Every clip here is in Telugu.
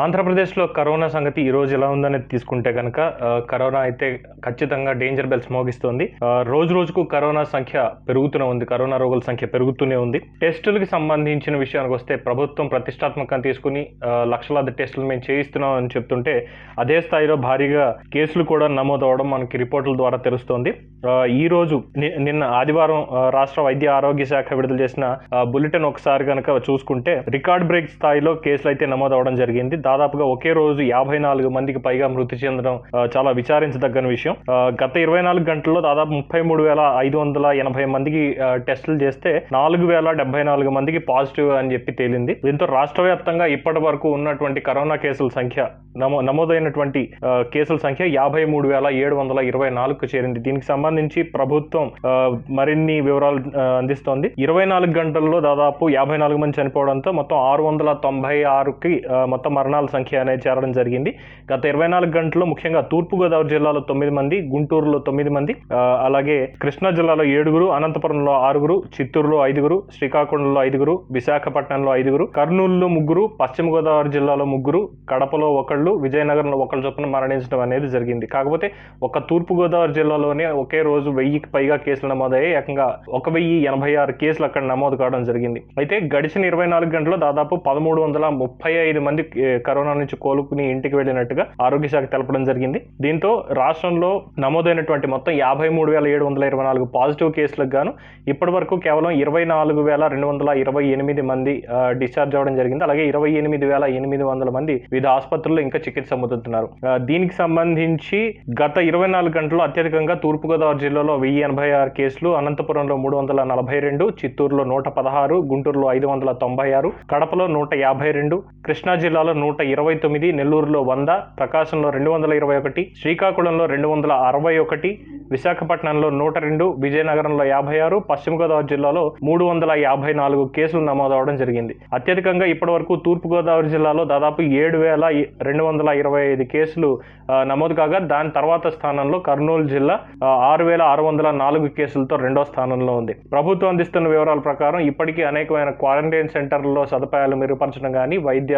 ఆంధ్రప్రదేశ్లో కరోనా సంగతి ఈ రోజు ఎలా ఉందనేది తీసుకుంటే కనుక కరోనా అయితే ఖచ్చితంగా డేంజర్ బెల్స్ మోగిస్తోంది. రోజు రోజుకు కరోనా సంఖ్య పెరుగుతూనే ఉంది. కరోనా రోగుల సంఖ్య పెరుగుతూనే ఉంది. టెస్టులకి సంబంధించిన విషయానికి వస్తే ప్రభుత్వం ప్రతిష్టాత్మకంగా తీసుకుని లక్షలాది టెస్టులు మేము చేయిస్తున్నాం అని చెప్తుంటే అదే స్థాయిలో భారీగా కేసులు కూడా నమోదవడం మనకి రిపోర్టుల ద్వారా తెలుస్తోంది. ఈ రోజు నిన్న ఆదివారం రాష్ట్ర వైద్య ఆరోగ్య శాఖ విడుదల చేసిన బులెటిన్ ఒకసారి కనుక చూసుకుంటే రికార్డ్ బ్రేక్ స్థాయిలో కేసులు అయితే నమోదవడం జరిగింది. దాదాపుగా ఒకే రోజు యాభై నాలుగు మందికి పైగా మృతి చెందడం చాలా విచారించదగ్గన విషయం. గత ఇరవై నాలుగు గంటల్లో దాదాపు ముప్పై మూడు వేల ఐదు వందల ఎనభై మందికి టెస్టులు చేస్తే నాలుగు వేల డెబ్బై నాలుగు మందికి పాజిటివ్ అని చెప్పి తేలింది. దీంతో రాష్ట్ర వ్యాప్తంగా ఇప్పటి వరకు ఉన్నటువంటి కరోనా కేసుల సంఖ్య నమో నమోదైనటువంటి కేసుల సంఖ్య యాభై మూడు వేల ఏడు వందల ఇరవై నాలుగుకు చేరింది. దీనికి సంబంధించి ప్రభుత్వం మరిన్ని వివరాలు అందిస్తోంది. ఇరవై నాలుగు గంటల్లో దాదాపు యాభై నాలుగు మంది చనిపోవడంతో మొత్తం ఆరు వందల తొంభై ఆరుకి మొత్తం మరణ మరణాల సంఖ్య అనేది చేరడం జరిగింది. గత ఇరవై నాలుగు గంటల్లో ముఖ్యంగా తూర్పుగోదావరి జిల్లాలో తొమ్మిది మంది గుంటూరులో తొమ్మిది మంది అలాగే కృష్ణా జిల్లాలో ఏడుగురు అనంతపురంలో ఆరుగురు చిత్తూరులో ఐదుగురు శ్రీకాకుళంలో ఐదుగురు విశాఖపట్నంలో ఐదుగురు కర్నూలులో ముగ్గురు పశ్చిమ గోదావరి జిల్లాలో ముగ్గురు కడపలో ఒకళ్ళు విజయనగరంలో ఒకళ్ళు చొప్పున మరణించడం అనేది జరిగింది. కాకపోతే ఒక తూర్పుగోదావరి జిల్లాలోనే ఒకే రోజు వెయ్యికి పైగా కేసులు నమోదయ్యాయి. ఏకంగా ఒక వెయ్యి ఎనభై ఆరు కేసులు అక్కడ నమోదు కావడం జరిగింది. అయితే గడిచిన ఇరవై నాలుగు గంటల్లో దాదాపు పదమూడు వందల ముప్పై ఐదు మంది కరోనా నుంచి కోలుకుని ఇంటికి వెళ్ళినట్టుగా ఆరోగ్య శాఖ తెలపడం జరిగింది. దీంతో రాష్ట్రంలో నమోదైనటువంటి మొత్తం యాభై మూడు వేల ఏడు వందల ఇరవై నాలుగు పాజిటివ్ కేసులకు గాను ఇప్పటి వరకు కేవలం ఇరవై నాలుగు వేల రెండు వందల ఇరవై ఎనిమిది మంది డిశ్చార్జ్ అవ్వడం జరిగింది. అలాగే ఇరవై ఎనిమిది వేల ఎనిమిది వందల మంది వివిధ ఆసుపత్రుల్లో ఇంకా చికిత్స పొందుతున్నారు. దీనికి సంబంధించి గత ఇరవై నాలుగు గంటల్లో అత్యధికంగా తూర్పుగోదావరి జిల్లాలో వెయ్యి ఎనభై ఆరు కేసులు అనంతపురంలో మూడు వందల నలభై రెండు చిత్తూరులో నూట పదహారు గుంటూరులో ఐదు వందల తొంభై ఆరు కడపలో నూట యాభై రెండు కృష్ణా జిల్లాలో నూట ఇరవై తొమ్మిది నెల్లూరులో వంద ప్రకాశంలో రెండు వందల ఇరవై ఒకటి శ్రీకాకుళంలో రెండు వందల అరవై ఒకటి విశాఖపట్నంలో నూట రెండు విజయనగరంలో యాభై ఆరు పశ్చిమ గోదావరి జిల్లాలో మూడు వందల యాభై నాలుగు కేసులు నమోదవడం జరిగింది. అత్యధికంగా ఇప్పటివరకు తూర్పుగోదావరి జిల్లాలో దాదాపు ఏడు వేల రెండు వందల ఇరవై ఐదు కేసులు నమోదు కాగా దాని తర్వాత స్థానంలో కర్నూలు జిల్లా ఆరు వేల ఆరు వందల నాలుగు కేసులతో రెండో స్థానంలో ఉంది. ప్రభుత్వం అందిస్తున్న వివరాల ప్రకారం ఇప్పటికీ అనేకమైన క్వారంటైన్ సెంటర్లలో సదుపాయాలు మెరుగుపరచడం కానీ వైద్య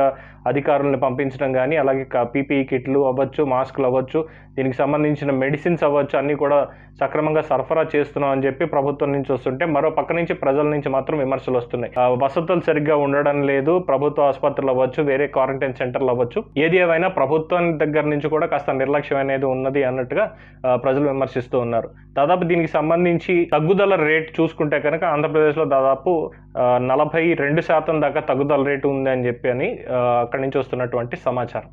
అధికారులు అధికారులను పంపించడం కానీ అలాగే పీపీఈ కిట్లు అవ్వచ్చు మాస్కులు అవ్వచ్చు దీనికి సంబంధించిన మెడిసిన్స్ అవ్వచ్చు అన్నీ కూడా సక్రమంగా సరఫరా చేస్తున్నాం అని చెప్పి ప్రభుత్వం నుంచి వస్తుంటే మరో పక్క నుంచి ప్రజల నుంచి మాత్రం విమర్శలు వస్తున్నాయి. వసతులు సరిగ్గా ఉండడం లేదు ప్రభుత్వ ఆసుపత్రులు అవ్వచ్చు వేరే క్వారంటైన్ సెంటర్లు అవ్వచ్చు. ఏది ఏవైనా ప్రభుత్వం దగ్గర నుంచి కూడా కాస్త నిర్లక్ష్యం అనేది ఉన్నది అన్నట్టుగా ప్రజలు విమర్శిస్తూ ఉన్నారు. దాదాపు దీనికి సంబంధించి తగ్గుదల రేట్ చూసుకుంటే కనుక ఆంధ్రప్రదేశ్లో దాదాపు నలభై రెండు శాతం దాకా తగ్గుదల రేటు ఉంది అని చెప్పి అని అక్కడి నుంచి వస్తున్నటువంటి సమాచారం.